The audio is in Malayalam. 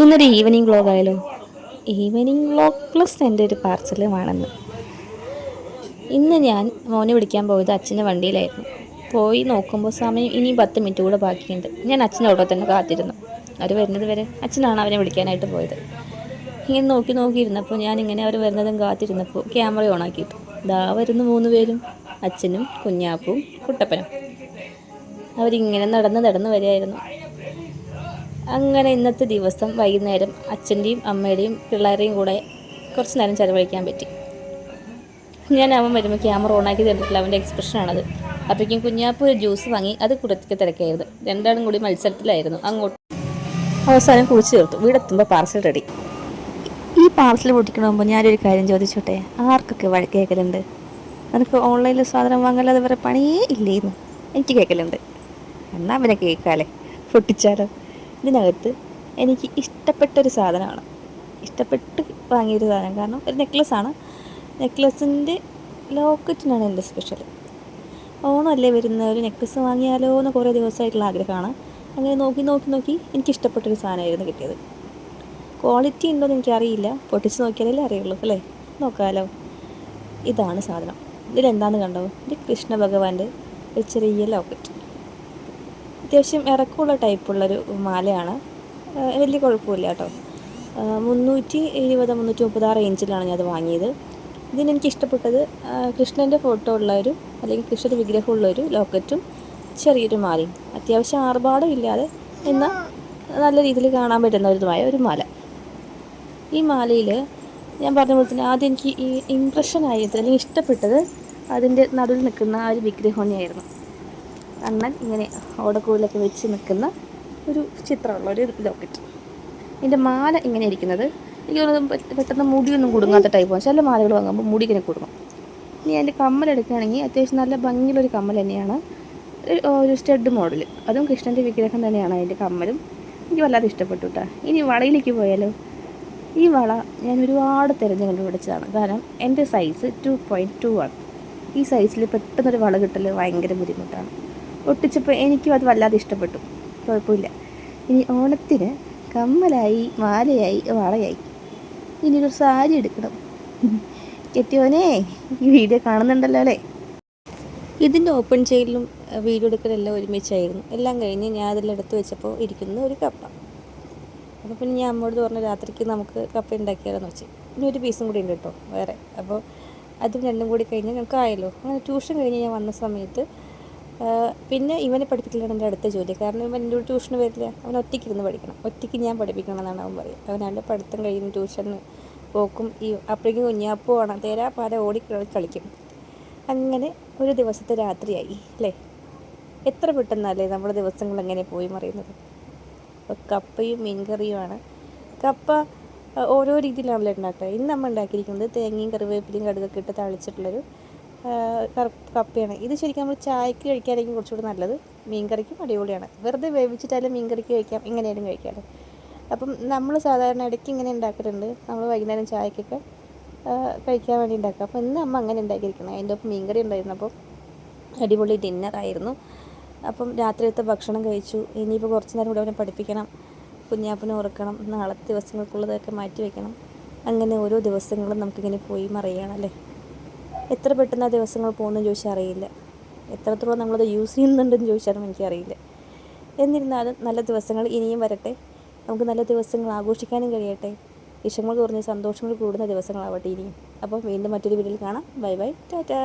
ഇന്നൊരു ഈവനിങ് വ്ലോഗ് ആയാലോ? ഈവനിങ് വ്ലോഗ് പ്ലസ് എന്റെ ഒരു പാർസലുമാണെന്ന് ഇന്ന് ഞാൻ മോനെ വിളിക്കാൻ പോയത് അച്ഛന്റെ വണ്ടിയിലായിരുന്നു. പോയി നോക്കുമ്പോൾ സമയം ഇനി പത്ത് മിനിറ്റ് കൂടെ ബാക്കിയുണ്ട്. ഞാൻ അച്ഛന്റെ അവിടെ തന്നെ കാത്തിരുന്നു. അവർ വരുന്നത് വരെ അച്ഛനാണ് അവനെ വിളിക്കാനായിട്ട് പോയത്. ഇങ്ങനെ നോക്കി നോക്കിയിരുന്നപ്പോൾ ഞാനിങ്ങനെ അവർ വരുന്നതും കാത്തിരുന്നപ്പോൾ ക്യാമറ ഓൺ ആക്കിയിട്ടു. ദാ വരുന്ന മൂന്ന് പേരും. അച്ഛനും കുഞ്ഞാപ്പും കുട്ടപ്പനും. അവരിങ്ങനെ നടന്ന് നടന്ന് വരികയായിരുന്നു. അങ്ങനെ ഇന്നത്തെ ദിവസം വൈകുന്നേരം അച്ഛന്റെയും അമ്മയുടെയും പിള്ളേരെയും കൂടെ കുറച്ച് നേരം ചിലവഴിക്കാൻ പറ്റി. ഞാൻ അവൻ വരുമ്പോൾ ക്യാമറ ഓണാക്കി തന്നിട്ടില്ല അവന്റെ എക്സ്പ്രഷനാണത് അപ്പോഴേക്കും കുഞ്ഞാപ്പ് ഒരു ജ്യൂസ് വാങ്ങി അത് കുടത്തിക്ക് തിരക്കായിരുന്നു. രണ്ടാളും കൂടി മത്സരത്തിലായിരുന്നു. അങ്ങോട്ട് അവസാനം കുളിച്ച് ചേർത്തു വീടെത്തുമ്പോൾ പാർസൽ റെഡി ഈ പാർസൽ പൊട്ടിക്കണ മുമ്പ് ഞാനൊരു കാര്യം ചോദിച്ചോട്ടെ? ആർക്കൊക്കെ വഴക്ക് കേൾക്കലുണ്ട് നിനക്ക് ഓൺലൈനിൽ സാധനം വാങ്ങാതെ വേറെ പണിയേ ഇല്ലേന്ന് എനിക്ക് കേൾക്കലുണ്ട് എന്നാൽ അവനെ കേൾക്കാമല്ലേ പൊട്ടിച്ചാലോ? ഇതിനകത്ത് എനിക്ക് ഇഷ്ടപ്പെട്ടൊരു സാധനമാണ്. ഇഷ്ടപ്പെട്ട് വാങ്ങിയൊരു സാധനം. കാരണം ഒരു നെക്ലസ്സാണ് നെക്ലസിന്റെ ലോക്കറ്റിനാണ് എന്റെ സ്പെഷ്യൽ ഓണമല്ലേ വരുന്ന ഒരു നെക്ലസ് വാങ്ങിയാലോ എന്ന് കുറേ ദിവസമായിട്ടുള്ള ആഗ്രഹമാണ്. അങ്ങനെ നോക്കി നോക്കി നോക്കി എനിക്ക് ഇഷ്ടപ്പെട്ടൊരു സാധനമായിരുന്നു കിട്ടിയത്. ക്വാളിറ്റി ഉണ്ടോ എന്ന് എനിക്കറിയില്ല. പൊട്ടിച്ച് നോക്കിയാലേ അറിയുള്ളൂ അല്ലേ? നോക്കാമല്ലോ ഇതാണ് സാധനം. ഇതിലെന്താണെന്ന് കണ്ടോ? ഇത് കൃഷ്ണ ഭഗവാന്റെ ഒരു ചെറിയ ലോക്കറ്റ്. അത്യാവശ്യം ഇറക്കമുള്ള ടൈപ്പുള്ളൊരു മാലയാണ്. വലിയ കുഴപ്പമില്ല കേട്ടോ. മുന്നൂറ്റി എഴുപത് മുന്നൂറ്റി മുപ്പത് ആ റേഞ്ചിലാണ് ഞാൻ അത് വാങ്ങിയത്. ഇതിന് എനിക്ക് ഇഷ്ടപ്പെട്ടത് കൃഷ്ണന്റെ ഫോട്ടോ ഉള്ള ഒരു അല്ലെങ്കിൽ കൃഷ്ണന്റെ വിഗ്രഹമുള്ള ഒരു ലോക്കറ്റും ചെറിയൊരു മാലയും. അത്യാവശ്യം ആർഭാടം ഇല്ലാതെ എന്നാൽ നല്ല രീതിയിൽ കാണാൻ പറ്റുന്ന ഒരുതുമായ ഒരു മാല. ഈ മാലയിൽ ഞാൻ പറഞ്ഞ പോലെ തന്നെ ആദ്യം എനിക്ക് ഈ ഇമ്പ്രഷൻ ആയത് അല്ലെങ്കിൽ ഇഷ്ടപ്പെട്ടത് അതിന്റെ നടുവിൽ നിൽക്കുന്ന ആ ഒരു വിഗ്രഹം തന്നെയായിരുന്നു. കണ്ണൻ ഇങ്ങനെ ഓടക്കൂലൊക്കെ വെച്ച് നിൽക്കുന്ന ഒരു ചിത്രമുള്ള ഒരു ലോക്കറ്റ്. ഇതിന്റെ മാല ഇങ്ങനെ ഇരിക്കുന്നത്. എനിക്ക് തോന്നുന്നത് പെട്ടെന്ന് മുടിയൊന്നും കുടുങ്ങാത്ത ടൈപ്പാണ് ചില മാലകൾ വാങ്ങുമ്പോൾ മുടി ഇങ്ങനെ കൊടുക്കും ഇനി അതിന്റെ കമ്മൽ എടുക്കുകയാണെങ്കിൽ അത്യാവശ്യം നല്ല ഭംഗിയുള്ളൊരു കമ്മൽ തന്നെയാണ്. ഒരു സ്റ്റഡ് മോഡൽ. അതും കൃഷ്ണന്റെ വിഗ്രഹം തന്നെയാണ് അതിന്റെ കമ്മലും. എനിക്ക് വല്ലാതെ ഇഷ്ടപ്പെട്ടു കേട്ടോ. ഇനി വളയിലേക്ക് പോയാലോ? ഈ വള ഞാൻ ഒരുപാട് തിരഞ്ഞ് കണ്ടുപിടിച്ചതാണ് കാരണം എന്റെ സൈസ് ടു പോയിന്റ് ടു ആണ്. ഈ സൈസിൽ പെട്ടെന്നൊരു വള കിട്ടൽ ഭയങ്കര ബുദ്ധിമുട്ടാണ്. ഒട്ടിച്ചപ്പോൾ എനിക്കും അത് വല്ലാതെ ഇഷ്ടപ്പെട്ടു. കുഴപ്പമില്ല. ഇനി ഓണത്തിന് കമ്മലായി മാലയായി വളയായി. ഇനി ഒരു സാരി എടുക്കണം. കെട്ടിയോനെ ഈ വീഡിയോ കാണുന്നുണ്ടല്ലോ അല്ലേ? ഇതിന്റെ ഓപ്പൺ ചെയ്യലും വീഡിയോ എടുക്കലെല്ലാം ഒരുമിച്ചായിരുന്നു. എല്ലാം കഴിഞ്ഞ് ഞാൻ അതെല്ലാം എടുത്ത് വെച്ചപ്പോൾ ഇരിക്കുന്ന ഒരു കപ്പ. അപ്പോൾ പിന്നെ ഞാൻ അമ്മോട് പറഞ്ഞ രാത്രിക്ക് നമുക്ക് കപ്പ ഉണ്ടാക്കിയാലോന്ന് വെച്ച്. ഇനി ഒരു പീസും കൂടി ഉണ്ട് കേട്ടോ വേറെ. അപ്പോൾ അതും രണ്ടും കൂടി കഴിഞ്ഞാൽ ഞങ്ങൾക്ക് ആയല്ലോ അങ്ങനെ ട്യൂഷൻ കഴിഞ്ഞ് ഞാൻ വന്ന സമയത്ത് പിന്നെ ഇവനെ പഠിപ്പിക്കലാണ് എന്റെ അടുത്ത ജോലി. കാരണം ഇവൻ എന്റെ കൂടെ ട്യൂഷന് വരില്ല. അവൻ ഒറ്റയ്ക്ക് ഇരുന്ന് പഠിക്കണം. ഒറ്റയ്ക്ക് ഞാൻ പഠിപ്പിക്കണം എന്നാണ് അവൻ പറയുക. അവൻ അവന്റെ പഠിത്തം കഴിയുന്ന ട്യൂഷന് പോക്കും. ഈ അപ്പോഴേക്കും കുഞ്ഞാപ്പുവാണ് തേരാ പാര ഓടി കളി- കളിക്കും. അങ്ങനെ ഒരു ദിവസത്തെ രാത്രിയായി അല്ലേ? എത്ര പെട്ടെന്നല്ലേ നമ്മുടെ ദിവസങ്ങൾ എങ്ങനെ പോയി മറിയുന്നത്? കപ്പയും മീൻകറിയുമാണ് കപ്പ ഓരോ രീതിയിലാണല്ലോ ഉണ്ടാക്കുക. ഇന്ന് നമ്മൾ ഉണ്ടാക്കിയിരിക്കുന്നത് തേങ്ങയും കറിവേപ്പിലയും കടുകൊക്കെ ഇട്ട് തളിച്ചിട്ടുള്ളൊരു കപ്പയാണ്. ഇത് ശരിക്കും നമ്മൾ ചായക്ക് കഴിക്കാനായിരിക്കും കുറച്ചുകൂടി നല്ലത്. മീൻകറിക്കും അടിപൊളിയാണ്. വെറുതെ വേവിച്ചിട്ടായാലും മീൻകറിക്ക് കഴിക്കാം. എങ്ങനെയാലും കഴിക്കാം അപ്പം നമ്മൾ സാധാരണ ഇടയ്ക്ക് ഇങ്ങനെ ഉണ്ടാക്കിയിട്ടുണ്ട് നമ്മൾ വൈകുന്നേരം ചായക്കൊക്കെ കഴിക്കാൻ വേണ്ടി ഉണ്ടാക്കുക. അപ്പോൾ ഇന്ന് അമ്മ അങ്ങനെ ഉണ്ടാക്കിയിരിക്കണം അതിന്റെ ഒപ്പം മീൻകറി ഉണ്ടായിരുന്നു അപ്പം അടിപൊളി ഡിന്നറായിരുന്നു അപ്പം രാത്രിയത്തെ ഭക്ഷണം കഴിച്ചു. ഇനിയിപ്പോൾ കുറച്ച് നേരം കൂടെ അവനെ പഠിപ്പിക്കണം. കുഞ്ഞാപ്പനെ ഉറക്കണം നാളത്തെ ദിവസങ്ങൾക്കുള്ളതൊക്കെ മാറ്റി വയ്ക്കണം. അങ്ങനെ ഓരോ ദിവസങ്ങളും നമുക്കിങ്ങനെ പോയി മറിയണം അല്ലേ? എത്ര പെട്ടെന്ന് ആ ദിവസങ്ങൾ പോകുന്നതെന്ന് ചോദിച്ചാൽ അറിയില്ല. എത്രത്തോളം നമ്മളത് യൂസ് ചെയ്യുന്നുണ്ടെന്ന് ചോദിച്ചാലും എനിക്കറിയില്ല. എന്നിരുന്നാലും നല്ല ദിവസങ്ങൾ ഇനിയും വരട്ടെ. നമുക്ക് നല്ല ദിവസങ്ങൾ ആഘോഷിക്കാനും കഴിയട്ടെ. വിഷമങ്ങൾ കുറഞ്ഞ് സന്തോഷങ്ങൾ കൂടുന്ന ദിവസങ്ങളാവട്ടെ ഇനിയും. അപ്പോൾ വീണ്ടും മറ്റൊരു വീഡിയോയിൽ കാണാം. Bye bye. ടാറ്റാ.